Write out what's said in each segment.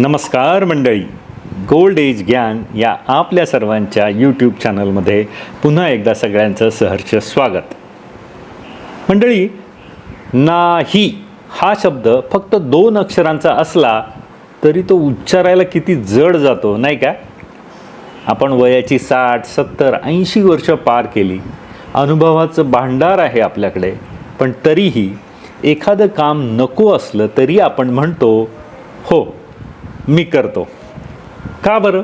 नमस्कार मंडळी. Gold age ज्ञान या आपल्या सर्वांच्या यूट्यूब चॅनलमध्ये पुन्हा एकदा सगळ्यांचं सहर्ष स्वागत. मंडळी नाही हा शब्द फक्त दोन अक्षरांचा असला तरी तो उच्चारायला किती जड जातो नाही का? आपण वयाची साठ सत्तर ऐंशी वर्ष पार केली. अनुभवाचं भांडार आहे आपल्याकडे. पण तरीही एखादं काम नको असलं तरी आपण म्हणतो हो मी करतो. का बरं?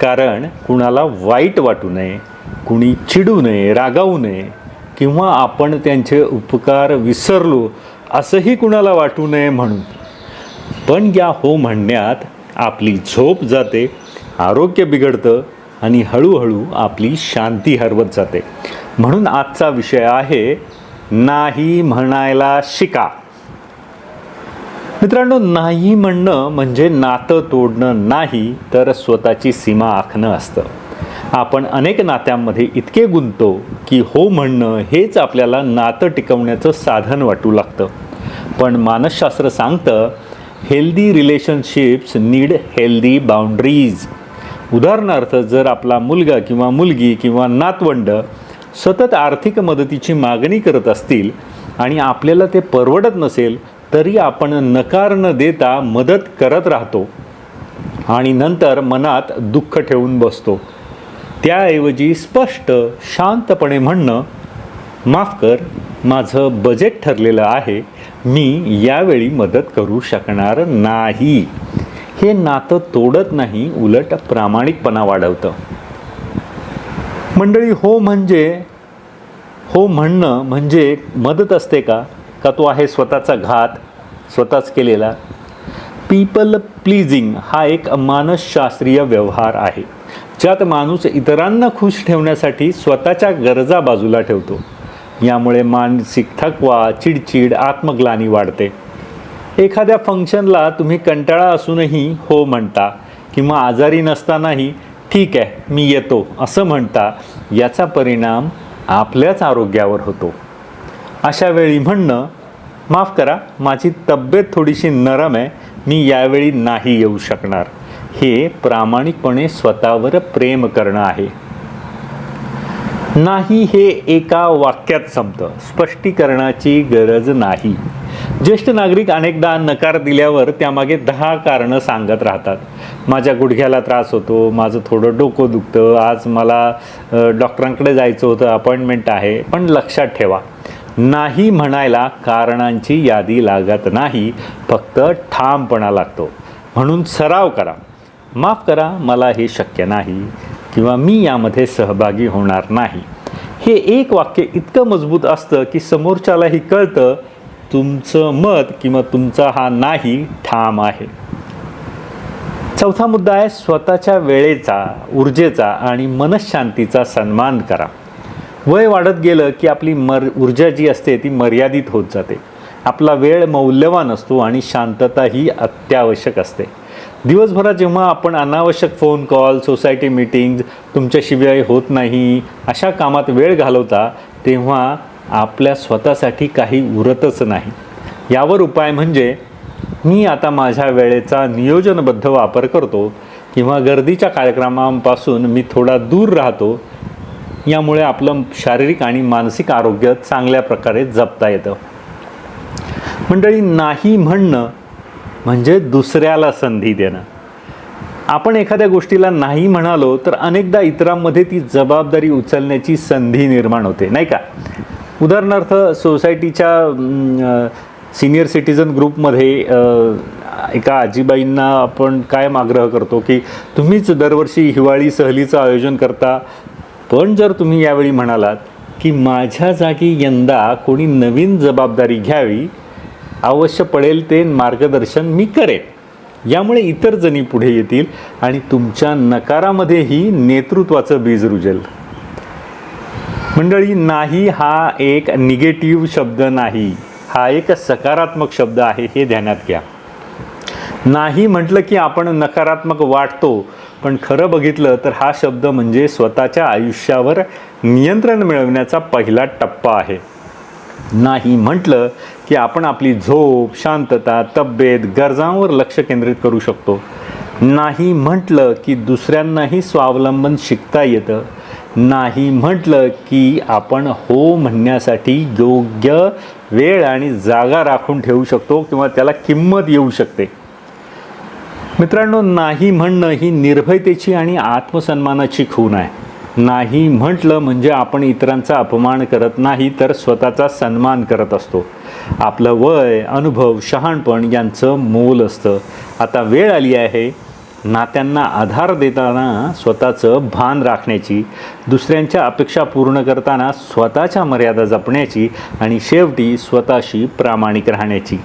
कारण कुणाला वाईट वाटू नये कुणी चिडू नये रागावू नये किंवा आपण त्यांचे उपकार विसरलो असंही कुणाला वाटू नये म्हणून. पण या हो म्हणण्यात आपली झोप जाते आरोग्य बिघडतं आणि हळूहळू आपली शांती हरवत जाते. म्हणून आजचा विषय आहे नाही म्हणायला शिका. मित्रांनो नाही म्हणणं म्हणजे नातं तोडणं नाही तर स्वतःची सीमा आखणं असतं. आपण अनेक नात्यांमध्ये इतके गुंतो की हो म्हणणं हेच आपल्याला नातं टिकवण्याचं साधन वाटू लागतं. पण मानसशास्त्र सांगतं healthy relationships need healthy boundaries उदाहरणार्थ जर आपला मुलगा किंवा मुलगी किंवा नातवंड सतत आर्थिक मदतीची मागणी करत असतील आणि आपल्याला ते परवडत नसेल तरी आपण नकार न देता मदत करत राहतो आणि नंतर मनात दुःख ठेवून बसतो. त्याऐवजी स्पष्ट शांतपणे म्हणणं माफ कर माझं बजेट ठरलेलं आहे मी यावेळी मदत करू शकणार नाही. हे नातं तोडत नाही उलट प्रामाणिकपणा वाढवतं. मंडळी हो म्हणजे हो म्हणणं म्हणजे मदत असते का? का तो आहे स्वतःचा घात स्वतःच केलेला? पीपल प्लीजिंग हा एक मानसशास्त्रीय व्यवहार आहे ज्यात माणूस इतरांना खुश ठेवण्यासाठी स्वतःच्या गरजा बाजूला ठेवतो. यामुळे मानसिक थकवा चिडचिड आत्मग्लानी वाढते. एखाद्या फंक्शनला तुम्ही कंटाळा असूनही हो म्हणता किंवा आजारी नसतानाही ठीक आहे मी येतो असं म्हणता याचा परिणाम आपल्याच आरोग्यावर होतो. अशा वेळी म्हणणं माफ करा माझी तब्येत थोडीशी नरम आहे मी यावेळी नाही येऊ शकणार. हे प्रामाणिकपणे स्वतःवर प्रेम करणं आहे. नाही हे एका वाक्यात संपतं. स्पष्टीकरणाची गरज नाही. ज्येष्ठ नागरिक अनेकदा नकार दिल्यावर त्यामागे दहा कारणं सांगत राहतात. माझ्या गुडघ्याला त्रास होतो माझं थोडं डोकं दुखतं आज मला डॉक्टरांकडे जायचं होतं अपॉइंटमेंट आहे पण लक्षात ठेवा. नाही म्हणायला कारणांची यादी लागत नाही फक्त ठामपणा लागतो. म्हणून सराव करा. माफ करा मला हे शक्य नाही किंवा मी यामध्ये सहभागी होणार नाही. हे एक वाक्य इतकं मजबूत असतं की समोरच्यालाही कळतं तुमचं मत किंवा तुमचा हा नाही ठाम आहे. चौथा मुद्दा आहे स्वतःच्या वेळेचा ऊर्जेचा आणि मनशांतीचा सन्मान करा. वय वाढत गेलं की आपली मर ऊर्जा जी असते ती मर्यादित होत जाते. आपला वेळ मौल्यवान असतो आणि शांतता ही अत्यावश्यक असते. दिवसभरात जेव्हा आपण अनावश्यक फोन कॉल सोसायटी मीटिंग तुमच्याशिवाय होत नाही अशा कामात वेळ घालवता तेव्हा आपल्या स्वतःसाठी काही उरतच नाही. यावर उपाय म्हणजे मी आता माझ्या वेळेचा नियोजनबद्ध वापर करतो किंवा गर्दीच्या कार्यक्रमांपासून मी थोडा दूर राहतो यामुळे आपलं शारीरिक आणि मानसिक आरोग्य चांगल्या प्रकारे जपता येतं. मंडळी नाही म्हणणं म्हणजे दुसऱ्याला संधी देणं. आपण एखाद्या गोष्टीला नाही म्हणालो तर अनेकदा इतरांमध्ये ती जबाबदारी उचलण्याची संधी निर्माण होते नाही का? उदाहरणार्थ सोसायटीच्या सिनियर सिटीजन ग्रुपमध्ये एका आजीबाईंना आपण कायम आग्रह करतो की तुम्हीच दरवर्षी हिवाळी सहलीचं आयोजन करता पण जर तुम्ही यावेळी म्हणालात की माझ्या जागी यंदा कोणी नवीन जबाबदारी घ्यावी अवश्य पडेल ते मार्गदर्शन मी करेन. यामुळे इतर जणी पुढे येतील आणि तुमच्या नकारामध्येही नेतृत्वाचं बीज रुजेल. मंडळी नाही हा एक निगेटिव्ह शब्द नाही. हा एक सकारात्मक शब्द आहे हे ध्यानात घ्या. नाही म्हटलं की आपण नकारात्मक वाटतो पण खरं बघितलं तर हा शब्द म्हणजे स्वतःच्या आयुष्यावर नियंत्रण मिळवण्याचा पहिला टप्पा आहे. नाही म्हटलं की आपण आपली झोप शांतता तब्येत गरजांवर लक्ष केंद्रित करू शकतो. नाही म्हटलं की दुसऱ्यांनाही स्वावलंबन शिकता येतं. नाही म्हटलं की आपण हो म्हणण्यासाठी योग्य वेळ आणि जागा राखून ठेवू शकतो किंवा त्याला किंमत येऊ शकते. मित्रांनो नाही म्हणणं ही निर्भयतेची आणि आत्मसन्मानाची खून आहे. नाही म्हटलं म्हणजे आपण इतरांचा अपमान करत नाही तर स्वतःचा सन्मान करत असतो. आपलं वय अनुभव शहाणपण यांचं मोल असतं. आता वेळ आली आहे नात्यांना आधार देताना स्वतःचं भान राखण्याची दुसऱ्यांच्या अपेक्षा पूर्ण करताना स्वतःच्या मर्यादा जपण्याची आणि शेवटी स्वतःशी प्रामाणिक राहण्याची.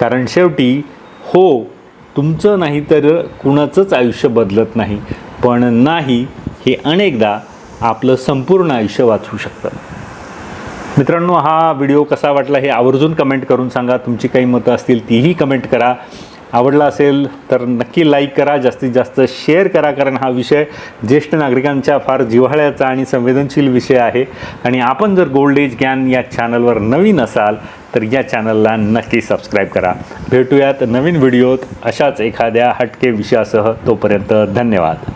कारण शेवटी हो तुमचं नाही तर कुणाचंच आयुष्य बदलत नाही. पण नाही हे अनेकदा आपलं संपूर्ण आयुष्य वाचवू शकतं. मित्रांनो हा व्हिडिओ कसा वाटला हे आवर्जून कमेंट करून सांगा. तुमची काही मतं असतील तीही कमेंट करा. आवडला असेल तर नक्की लाईक करा जास्तीत जास्त शेअर करा कारण हा विषय ज्येष्ठ नागरिकांच्या फार जिव्हाळ्याचा आणि संवेदनशील विषय आहे. आणि आपण जर गोल्ड एज ज्ञान या चॅनलवर नवीन असाल तर या चॅनलला नक्की सबस्क्राईब करा. भेटूयात नवीन व्हिडिओत अशाच एखाद्या हटके विषयासह. तोपर्यंत धन्यवाद.